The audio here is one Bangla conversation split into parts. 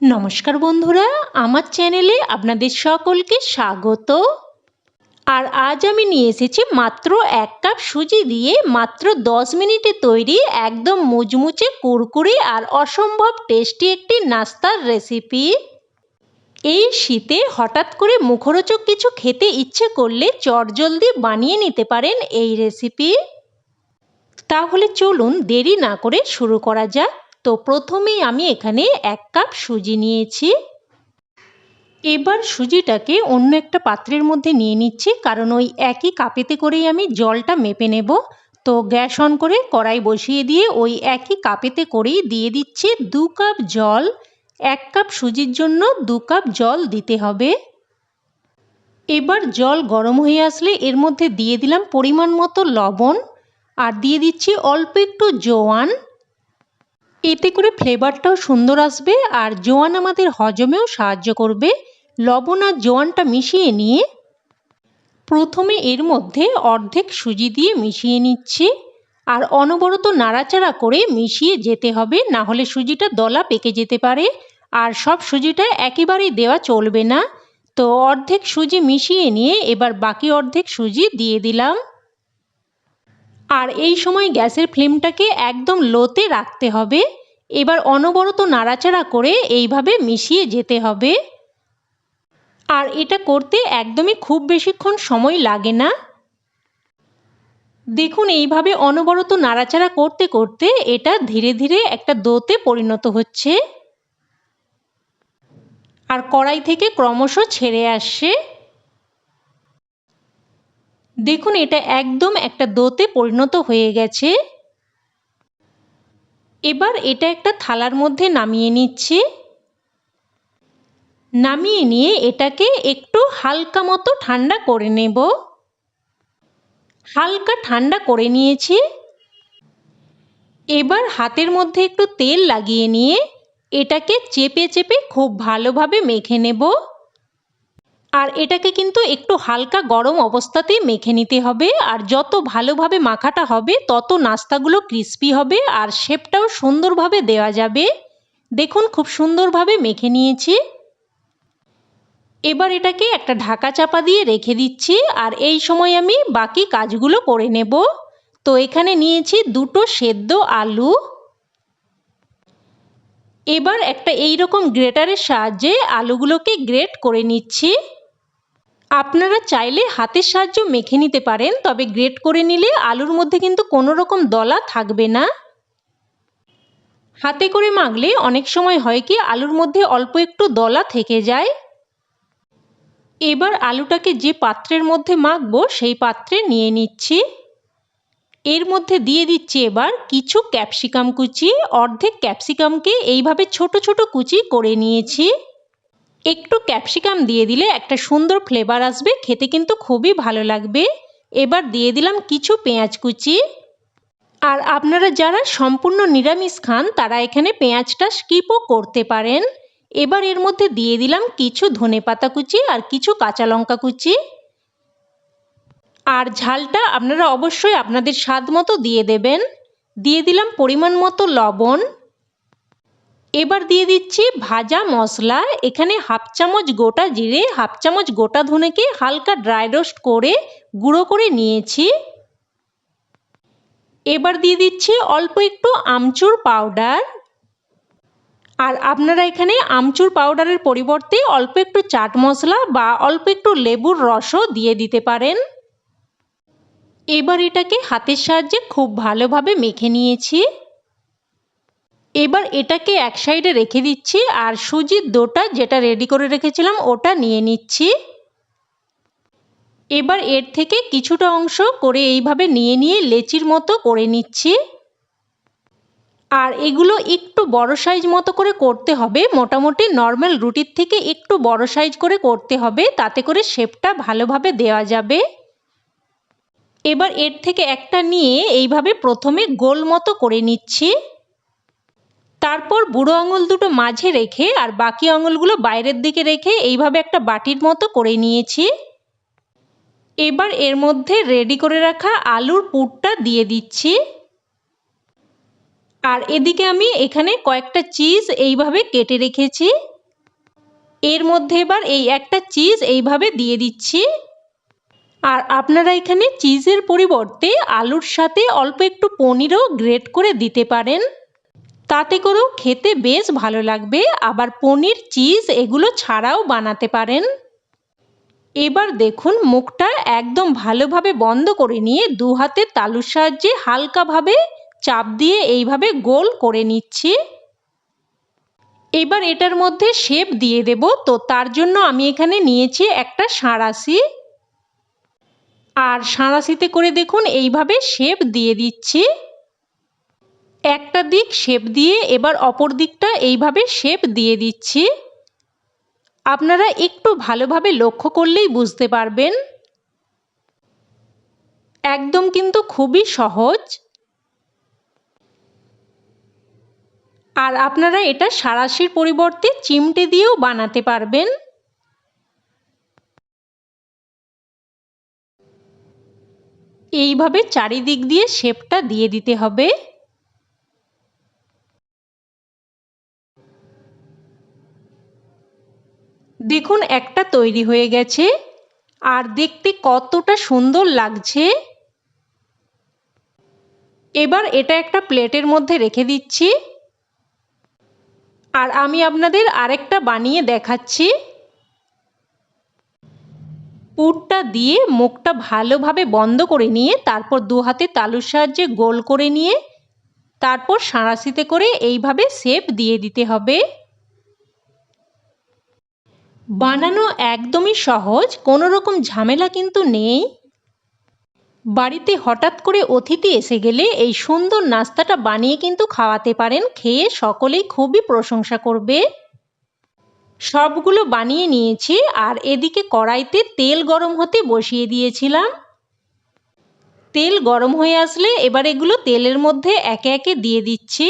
নমস্কার বন্ধুরা, আমার চ্যানেলে আপনাদের সকলকে স্বাগত। আর আজ আমি নিয়ে এসেছি মাত্র এক কাপ সুজি দিয়ে মাত্র দশ মিনিটে তৈরি একদম মুচমুচে কুরকুরে আর অসম্ভব টেস্টি একটি নাস্তার রেসিপি। এই শীতে হঠাৎ করে মুখরোচক কিছু খেতে ইচ্ছে করলে চটজলদি বানিয়ে নিতে পারেন এই রেসিপি। তাহলে চলুন দেরি না করে শুরু করা যাক। তো প্রথমেই আমি এখানে এক কাপ সুজি নিয়েছি। এবার সুজিটাকে অন্য একটা পাত্রের মধ্যে নিয়ে নিচ্ছি, কারণ ওই একই কাপেতে করেই আমি জলটা মেপে নেব। তো গ্যাস অন করে কড়াই বসিয়ে দিয়ে ওই একই কাপেতে করেই দিয়ে দিচ্ছি দু কাপ জল। এক কাপ সুজির জন্য দু কাপ জল দিতে হবে। এবার জল গরম হয়ে আসলে এর মধ্যে দিয়ে দিলাম পরিমাণ মতো লবণ। আর দিয়ে দিচ্ছি অল্প একটু জোয়ান। এতে করে ফ্লেভারটাও সুন্দর আসবে আর জোয়ান আমাদের হজমেও সাহায্য করবে। লবণ আর জোয়ানটা মিশিয়ে নিয়ে প্রথমে এর মধ্যে অর্ধেক সুজি দিয়ে মিশিয়ে নিচ্ছি। আর অনবরত নাড়াচাড়া করে মিশিয়ে যেতে হবে, না হলে সুজিটা দলা পেকে যেতে পারে। আর সব সুজিটা একেবারেই দেওয়া চলবে না। তো অর্ধেক সুজি মিশিয়ে নিয়ে এবার বাকি অর্ধেক সুজি দিয়ে দিলাম। আর এই সময় গ্যাসের ফ্লেমটাকে একদম লোতে রাখতে হবে। এবার অনবরত নাড়াচাড়া করে এইভাবে মিশিয়ে যেতে হবে। আর এটা করতে একদমই খুব বেশিক্ষণ সময় লাগে না। দেখুন, এইভাবে অনবরত নাড়াচাড়া করতে করতে এটা ধীরে ধীরে একটা দোতে পরিণত হচ্ছে। আর কড়াই থেকে ক্রমশ ছেড়ে আসছে। দেখুন, এটা একদম একটা দোতে পরিণত হয়ে গেছে। এবার এটা একটা থালার মধ্যে নামিয়ে নিচ্ছি। নামিয়ে নিয়ে এটাকে একটু হালকা মতো ঠান্ডা করে নেব। হালকা ঠান্ডা করে নিয়েছি। এবার হাতের মধ্যে একটু তেল লাগিয়ে নিয়ে এটাকে চেপে চেপে খুব ভালোভাবে মেখে নেব। আর এটাকে কিন্তু একটু হালকা গরম অবস্থাতেই মেখে নিতে হবে। আর যত ভালোভাবে মাখাটা হবে, তত নাস্তাগুলো ক্রিস্পি হবে আর শেপটাও সুন্দরভাবে দেওয়া যাবে। দেখুন, খুব সুন্দরভাবে মেখে নিয়েছি। এবার এটাকে একটা ঢাকা চাপা দিয়ে রেখে দিচ্ছি আর এই সময় আমি বাকি কাজগুলো করে নেব। তো এখানে নিয়েছি দুটো সেদ্ধ আলু। এবার একটা এই রকম গ্রেটারের সাহায্যে আলুগুলোকে গ্রেট করে নিচ্ছি। আপনারা চাইলে হাতের সাহায্য মেখে নিতে পারেন, তবে গ্রেট করে নিলে আলুর মধ্যে কিন্তু কোনো রকম দলা থাকবে না। হাতে করে মাখলে অনেক সময় হয় কি আলুর মধ্যে অল্প একটু দলা থেকে যায়। এবার আলুটাকে যে পাত্রের মধ্যে মাখবো সেই পাত্রে নিয়ে নিচ্ছি। এর মধ্যে দিয়ে দিচ্ছি এবার কিছু ক্যাপসিকাম কুচি, অর্ধেক ক্যাপসিকামকে এইভাবে ছোট ছোট কুচি করে নিয়েছি। একটু ক্যাপসিকাম দিয়ে দিলে একটা সুন্দর ফ্লেভার আসবে, খেতে কিন্তু খুবই ভালো লাগবে। এবার দিয়ে দিলাম কিছু পেঁয়াজ কুচি। আর আপনারা যারা সম্পূর্ণ নিরামিষ খান, তারা এখানে পেঁয়াজটা স্কিপও করতে পারেন। এবার এর মধ্যে দিয়ে দিলাম কিছু ধনে পাতা কুচি আর কিছু কাঁচা লঙ্কা কুচি। আর ঝালটা আপনারা অবশ্যই আপনাদের স্বাদ মতো দিয়ে দেবেন। দিয়ে দিলাম পরিমাণ মতো লবণ। এবার দিয়ে দিচ্ছি ভাজা মশলা। এখানে হাফ চামচ গোটা জিরে, হাফ চামচ গোটা ধনেকে হালকা ড্রাই রোস্ট করে গুঁড়ো করে নিয়েছি। এবার দিয়ে দিচ্ছি অল্প একটু আমচুর পাউডার আর আপনারা এখানে আমচুর পাউডারের পরিবর্তে অল্প একটু চাট মশলা বা অল্প একটু লেবুর রসও দিয়ে দিতে পারেন। এবার এটাকে হাতের সাহায্যে খুব ভালোভাবে মেখে নিয়েছি। এবার এটাকে এক সাইডে রেখে দিচ্ছি আর সুজির দোটা যেটা রেডি করে রেখেছিলাম ওটা নিয়ে নিচ্ছি। এবার এর থেকে কিছুটা অংশ করে এইভাবে নিয়ে নিয়ে লেচির মতো করে নিচ্ছি। আর এগুলো একটু বড় সাইজ মতো করে করতে হবে, মোটামুটি নর্মাল রুটির থেকে একটু বড় সাইজ করে করতে হবে, তাতে করে শেপটা ভালোভাবে দেওয়া যাবে। এবার এর থেকে একটা নিয়ে এইভাবে প্রথমে গোল মতো করে নিচ্ছি। তারপর বুড়ো আঙুল দুটো মাঝে রেখে আর বাকি আঙুলগুলো বাইরের দিকে রেখে এইভাবে একটা বাটির মতো করে নিয়েছি। এবার এর মধ্যে রেডি করে রাখা আলুর পুরটা দিয়ে দিচ্ছি। আর এদিকে আমি এখানে কয়েকটা চিজ এইভাবে কেটে রেখেছি। এর মধ্যে এবার এই একটা চিজ এইভাবে দিয়ে দিচ্ছি। আর আপনারা এখানে চিজের পরিবর্তে আলুর সাথে অল্প একটু পনিরও গ্রেট করে দিতে পারেন। তাতে করেও খেতে বেশ ভালো লাগবে। আবার পনির, চিজ এগুলো ছাড়াও বানাতে পারেন। এবার দেখুন, মুখটা একদম ভালোভাবে বন্ধ করে নিয়ে দু হাতে তালুর সাহায্যে হালকাভাবে চাপ দিয়ে এইভাবে গোল করে নিচ্ছি। এবার এটার মধ্যে শেপ দিয়ে দেব। তো তার জন্য আমি এখানে নিয়েছি একটা সাঁড়াশি। আর সাঁড়াশিতে করে দেখুন, এইভাবে শেপ দিয়ে দিচ্ছি। একটা দিক শেপ দিয়ে, এবার অপর দিকটা এইভাবে শেপ দিয়ে দিচ্ছি। আপনারা একটু ভালোভাবে লক্ষ্য করলেই বুঝতে পারবেন। একদম কিন্তু খুবই সহজ। আর আপনারা এটা সারাশির পরিবর্তে চিমটে দিয়েও বানাতে পারবেন। এইভাবে চারিদিক দিয়ে শেপটা দিয়ে দিতে হবে। দেখুন একটা তৈরি হয়ে গেছে। আর দেখতে কতটা সুন্দর লাগছে। এবার এটা একটা প্লেটের মধ্যে রেখে দিচ্ছি। আর আমি আপনাদের আরেকটা বানিয়ে দেখাচ্ছি। পুরটা দিয়ে মুখটা ভালোভাবে বন্ধ করে নিয়ে তারপর দু হাতে তালুর সাহায্যে গোল করে নিয়ে তারপর সাঁড়াশিতে করে এইভাবে শেপ দিয়ে দিতে হবে। বানানো একদমই সহজ কোনো রকম ঝামেলা কিন্তু নেই। বাড়িতে হঠাৎ করে অতিথি এসে গেলে এই সুন্দর নাস্তাটা বানিয়ে কিন্তু খাওয়াতে পারেন, খেয়ে সকলেই খুবই প্রশংসা করবে। সবগুলো বানিয়ে নিয়েছি আর এদিকে কড়াইতে তেল গরম হতে বসিয়ে দিয়েছিলাম। তেল গরম হয়ে আসলে এবার এগুলো তেলের মধ্যে একে একে দিয়ে দিচ্ছি।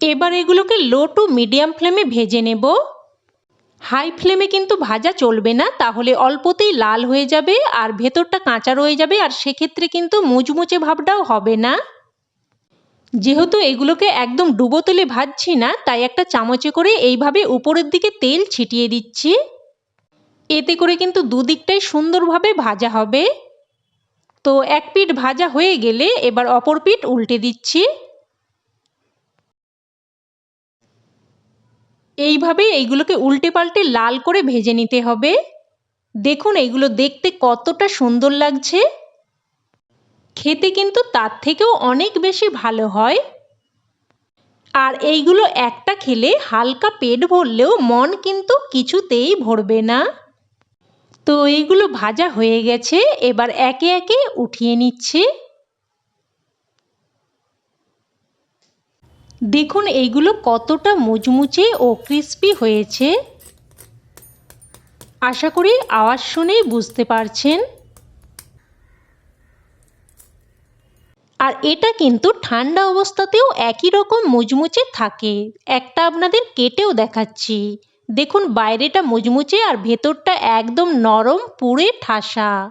এবার এগুলোকে লো টু মিডিয়াম ফ্লেমে ভেজে নেব। হাই ফ্লেমে কিন্তু ভাজা চলবে না, তাহলে অল্পতেই লাল হয়ে যাবে আর ভেতরটা কাঁচা রয়ে যাবে আর সেক্ষেত্রে কিন্তু মুচমুচে ভাবটাও হবে না। যেহেতু এগুলোকে একদম ডুবো তেলে ভাজছি না, তাই একটা চামচে করে এইভাবে উপরের দিকে তেল ছিটিয়ে দিচ্ছি। এতে করে কিন্তু দুদিকটাই সুন্দরভাবে ভাজা হবে। তো এক পিঠ ভাজা হয়ে গেলে এবার অপর পিঠ উল্টে দিচ্ছি। এইভাবে এইগুলোকে উল্টে পাল্টে লাল করে ভেজে নিতে হবে। দেখুন, এইগুলো দেখতে কতটা সুন্দর লাগছে। খেতে কিন্তু তার থেকেও অনেক বেশি ভালো হয়। আর এইগুলো একটা খেলে হালকা পেট ভরলেও মন কিন্তু কিছুতেই ভরবে না। তো এইগুলো ভাজা হয়ে গেছে, এবার একে একে উঠিয়ে নিচ্ছে। দেখুন, এইগুলো কতটা মুচমুচে ও ক্রিস্পি হয়েছে। আশা করি আওয়াজ শুনেই বুঝতে পারছেন। আর এটা কিন্তু ঠান্ডা অবস্থাতেও একই রকম মুচমুচে থাকে। একটা আপনাদের কেটেও দেখাচ্ছি। দেখুন, বাইরেটা মুচমুচে আর ভেতরটা একদম নরম, পুড়ে ঠাসা।